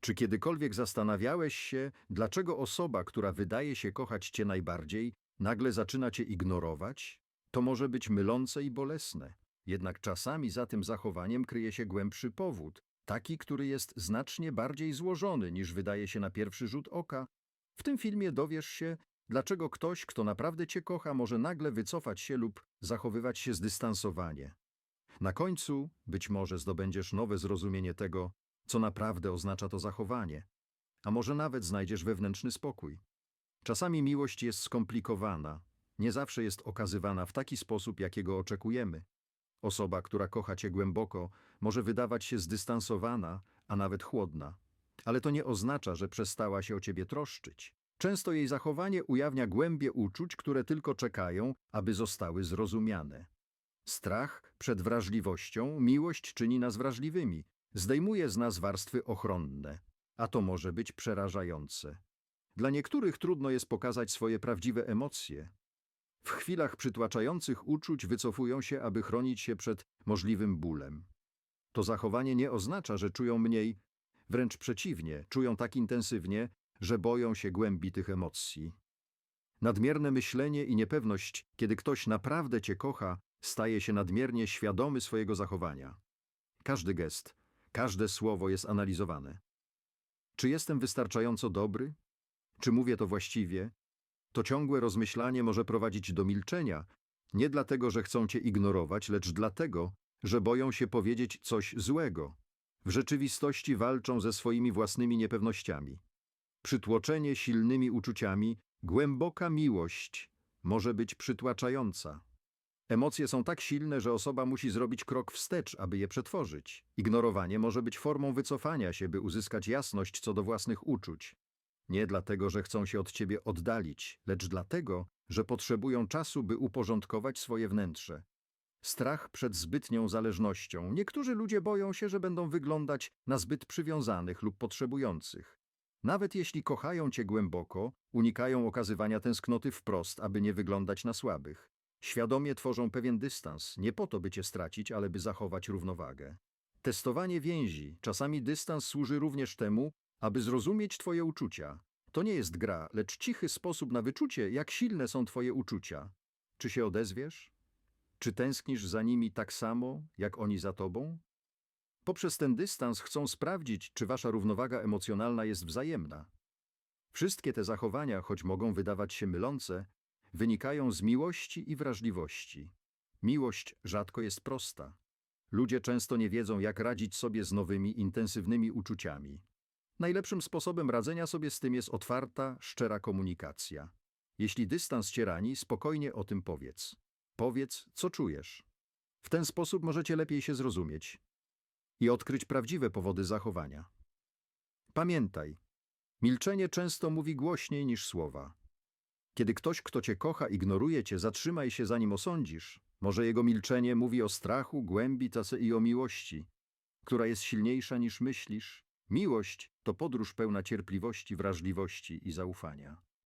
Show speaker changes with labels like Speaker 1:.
Speaker 1: Czy kiedykolwiek zastanawiałeś się, dlaczego osoba, która wydaje się kochać cię najbardziej, nagle zaczyna cię ignorować? To może być mylące i bolesne. Jednak czasami za tym zachowaniem kryje się głębszy powód, taki, który jest znacznie bardziej złożony niż wydaje się na pierwszy rzut oka. W tym filmie dowiesz się, dlaczego ktoś, kto naprawdę cię kocha, może nagle wycofać się lub zachowywać się zdystansowanie. Na końcu być może zdobędziesz nowe zrozumienie tego, co naprawdę oznacza to zachowanie, a może nawet znajdziesz wewnętrzny spokój. Czasami miłość jest skomplikowana, nie zawsze jest okazywana w taki sposób, jakiego oczekujemy. Osoba, która kocha cię głęboko, może wydawać się zdystansowana, a nawet chłodna. Ale to nie oznacza, że przestała się o ciebie troszczyć. Często jej zachowanie ujawnia głębie uczuć, które tylko czekają, aby zostały zrozumiane. Strach przed wrażliwością, miłość czyni nas wrażliwymi, zdejmuje z nas warstwy ochronne, a to może być przerażające. Dla niektórych trudno jest pokazać swoje prawdziwe emocje. W chwilach przytłaczających uczuć wycofują się, aby chronić się przed możliwym bólem. To zachowanie nie oznacza, że czują mniej, wręcz przeciwnie, czują tak intensywnie, że boją się głębi tych emocji. Nadmierne myślenie i niepewność, kiedy ktoś naprawdę cię kocha, staje się nadmiernie świadomy swojego zachowania. Każdy gest, każde słowo jest analizowane. Czy jestem wystarczająco dobry? Czy mówię to właściwie? To ciągłe rozmyślanie może prowadzić do milczenia, nie dlatego, że chcą cię ignorować, lecz dlatego, że boją się powiedzieć coś złego. W rzeczywistości walczą ze swoimi własnymi niepewnościami. Przytłoczenie silnymi uczuciami, głęboka miłość może być przytłaczająca. Emocje są tak silne, że osoba musi zrobić krok wstecz, aby je przetworzyć. Ignorowanie może być formą wycofania się, by uzyskać jasność co do własnych uczuć. Nie dlatego, że chcą się od ciebie oddalić, lecz dlatego, że potrzebują czasu, by uporządkować swoje wnętrze. Strach przed zbytnią zależnością. Niektórzy ludzie boją się, że będą wyglądać na zbyt przywiązanych lub potrzebujących. Nawet jeśli kochają cię głęboko, unikają okazywania tęsknoty wprost, aby nie wyglądać na słabych. Świadomie tworzą pewien dystans, nie po to, by cię stracić, ale by zachować równowagę. Testowanie więzi. Czasami dystans służy również temu, aby zrozumieć twoje uczucia. To nie jest gra, lecz cichy sposób na wyczucie, jak silne są twoje uczucia. Czy się odezwiesz? Czy tęsknisz za nimi tak samo, jak oni za tobą? Poprzez ten dystans chcą sprawdzić, czy wasza równowaga emocjonalna jest wzajemna. Wszystkie te zachowania, choć mogą wydawać się mylące, wynikają z miłości i wrażliwości. Miłość rzadko jest prosta. Ludzie często nie wiedzą, jak radzić sobie z nowymi, intensywnymi uczuciami. Najlepszym sposobem radzenia sobie z tym jest otwarta, szczera komunikacja. Jeśli dystans cię rani, spokojnie o tym powiedz. Powiedz, co czujesz. W ten sposób możecie lepiej się zrozumieć i odkryć prawdziwe powody zachowania. Pamiętaj, milczenie często mówi głośniej niż słowa. Kiedy ktoś, kto cię kocha, ignoruje cię, zatrzymaj się, zanim osądzisz. Może jego milczenie mówi o strachu, głębi tacy i o miłości, która jest silniejsza niż myślisz. Miłość to podróż pełna cierpliwości, wrażliwości i zaufania.